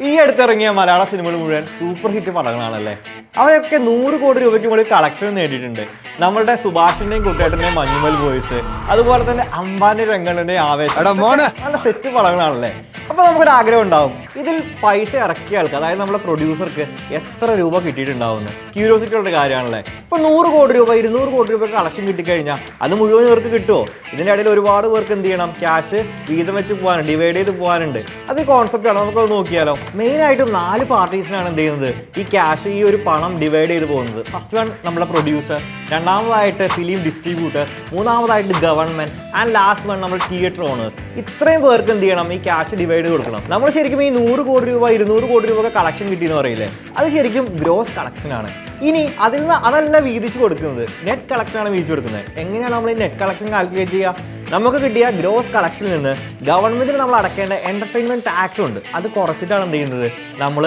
ഈ അടുത്തിറങ്ങിയ മലയാള സിനിമകൾ മുഴുവൻ സൂപ്പർ ഹിറ്റ് പടങ്ങളാണല്ലേ? അവയൊക്കെ നൂറ് കോടി രൂപയ്ക്ക് മുകളിൽ കളക്ഷൻ നേടിയിട്ടുണ്ട്. നമ്മളുടെ സുഭാഷിന്റെയും കുട്ടേട്ടന്റെയും മഞ്ഞുമൽ ബോയ്സ് അതുപോലെ തന്നെ അംബാനി രംഗണിന്റെയും ആവേശം. നല്ല സെറ്റ് പടങ്ങളാണല്ലേ? അപ്പൊ നമുക്കൊരു ആഗ്രഹം ഉണ്ടാവും. ഇതിൽ പൈസ ഇറക്കിയ ആൾക്ക് അതായത് നമ്മുടെ പ്രൊഡ്യൂസർക്ക് എത്ര രൂപ കിട്ടിയിട്ടുണ്ടാവുന്നു ക്യൂരിയോസിറ്റി ഉള്ള കാര്യമാണല്ലേ? ഇപ്പൊ നൂറ് കോടി രൂപ ഇരുന്നൂറ് കോടി രൂപ കളക്ഷൻ കിട്ടിക്കഴിഞ്ഞാൽ അത് മുഴുവൻ പേർക്ക് കിട്ടുമോ ഇതിന്റെ ഇടയിൽ ഒരുപാട് പേർക്ക് എന്ത് ചെയ്യണം? ക്യാഷ് വീതം വെച്ച് പോകാനുണ്ട് ഡിവൈഡ് ചെയ്ത് പോകാനുണ്ട്. അത് കോൺസെപ്റ്റ് ആണ് നമുക്കത് നോക്കിയാലോ. മെയിൻ ആയിട്ടും നാല് പാർട്ടീസിനാണ് എന്ത് ചെയ്യുന്നത്? ഈ ക്യാഷ് ഈ ഒരു പണം ഡിവൈഡ് ചെയ്ത് പോകുന്നത്. ഫസ്റ്റ് വൺ നമ്മുടെ പ്രൊഡ്യൂസർ രണ്ടാമതായിട്ട് ഫിലിം ഡിസ്ട്രിബ്യൂട്ടർ മൂന്നാമതായിട്ട് ഗവൺമെന്റ് ആൻഡ് ലാസ്റ്റ് വൺ നമ്മൾ തിയേറ്റർ ഓണേഴ്സ് ഇത്രയും പേർക്ക് എന്ത് ചെയ്യണം? ഈ ക്യാഷ് ഡിവൈഡ് കൊടുക്കണം. നമ്മൾ ശരിക്കും ഈ നൂറ് കോടി രൂപ ഇരുന്നൂറ് കോടി രൂപ കളക്ഷൻ കിട്ടിയെന്ന് പറയില്ലേ? അത് ശരിക്കും ഗ്രോസ് കളക്ഷൻ ആണ്. ഇനി അതിൽ നിന്ന് അതല്ല വീതിച്ച് കൊടുക്കുന്നത്. നെറ്റ് കളക്ഷൻ ആണ് വീതിച്ച് കൊടുക്കുന്നത്. എങ്ങനെയാണ് നമ്മൾ ഈ നെറ്റ് കളക്ഷൻ കാൽക്കുലേറ്റ് ചെയ്യുക? നമുക്ക് കിട്ടിയ ഗ്രോസ് കളക്ഷനിൽ നിന്ന് ഗവൺമെന്റിന് നമ്മൾ അടക്കേണ്ട എന്റർടൈൻമെന്റ് ടാക്സ് ഉണ്ട്. അത് കുറച്ചിട്ടാണ് എന്ത് ചെയ്യുന്നത്? നമ്മൾ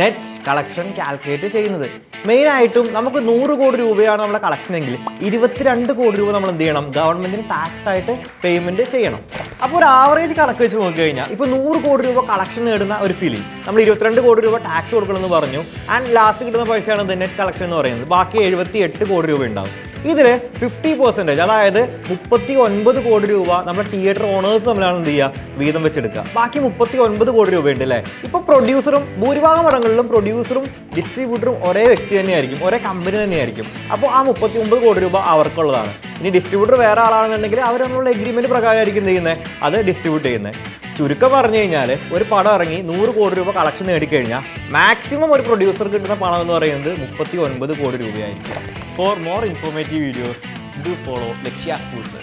നെറ്റ് കളക്ഷൻ കാൽക്കുലേറ്റ് ചെയ്യുന്നത്. മെയിൻ ആയിട്ടും നമുക്ക് നൂറ് കോടി രൂപയാണ് നമ്മുടെ കളക്ഷൻ എങ്കിൽ ഇരുപത്തിരണ്ട് കോടി രൂപ നമ്മൾ എന്ത് ചെയ്യണം? ഗവൺമെന്റിന് ടാക്സ് ആയിട്ട് പേയ്മെന്റ് ചെയ്യണം. അപ്പോൾ ഒരു ആവറേജ് കണക്ക് വെച്ച് നോക്കി കഴിഞ്ഞാൽ ഇപ്പോൾ നൂറ് കോടി രൂപ കളക്ഷൻ നേടുന്ന ഒരു ഫിലിം നമ്മൾ ഇരുപത്തിരണ്ട് കോടി രൂപ ടാക്സ് കൊടുക്കണമെന്ന് പറഞ്ഞു. ആൻഡ് ലാസ്റ്റ് കിട്ടുന്ന പൈസയാണ് നെറ്റ് കളക്ഷൻ എന്ന് പറയുന്നത്. ബാക്കി എഴുപത്തി എട്ട് കോടി രൂപ ഉണ്ടാവും. ഇതിൽ ഫിഫ്റ്റി പെർസെന്റേജ് അതായത് മുപ്പത്തി ഒൻപത് കോടി രൂപ നമ്മുടെ തിയേറ്റർ ഓണേഴ്സ് തമ്മിലാണ് എന്ത് ചെയ്യുക? വീതം വെച്ചെടുക്കുക. ബാക്കി മുപ്പത്തി ഒൻപത് കോടി രൂപയുണ്ട് അല്ലേ ഇപ്പോൾ പ്രൊഡ്യൂസറും ഭൂരിഭാഗം പടങ്ങളിലും പ്രൊഡ്യൂസറും ഡിസ്ട്രിബ്യൂട്ടറും ഒരേ വ്യക്തി തന്നെയായിരിക്കും. ഒരേ കമ്പനി തന്നെയായിരിക്കും. അപ്പോൾ ആ മുപ്പത്തി ഒമ്പത് കോടി രൂപ അവർക്കുള്ളതാണ്. ഇനി ഡിസ്ട്രിബ്യൂട്ടർ വേറെ ആളാണെന്നുണ്ടെങ്കിൽ അവർ നമ്മളുടെ എഗ്രിമെന്റ് പ്രകാരമായിരിക്കും ചെയ്യുന്നത് അത് ഡിസ്ട്രിബ്യൂട്ട് ചെയ്യുന്നത് ചുരുക്കം പറഞ്ഞു കഴിഞ്ഞാൽ ഒരു പടം ഇറങ്ങി നൂറ് കോടി രൂപ കളക്ഷൻ നേടിക്കഴിഞ്ഞാൽ മാക്സിമം ഒരു പ്രൊഡ്യൂസർ കിട്ടുന്ന പണം എന്ന് പറയുന്നത് മുപ്പത്തി ഒൻപത് കോടി രൂപയായിരിക്കും. For more informative videos do follow Lakshya schools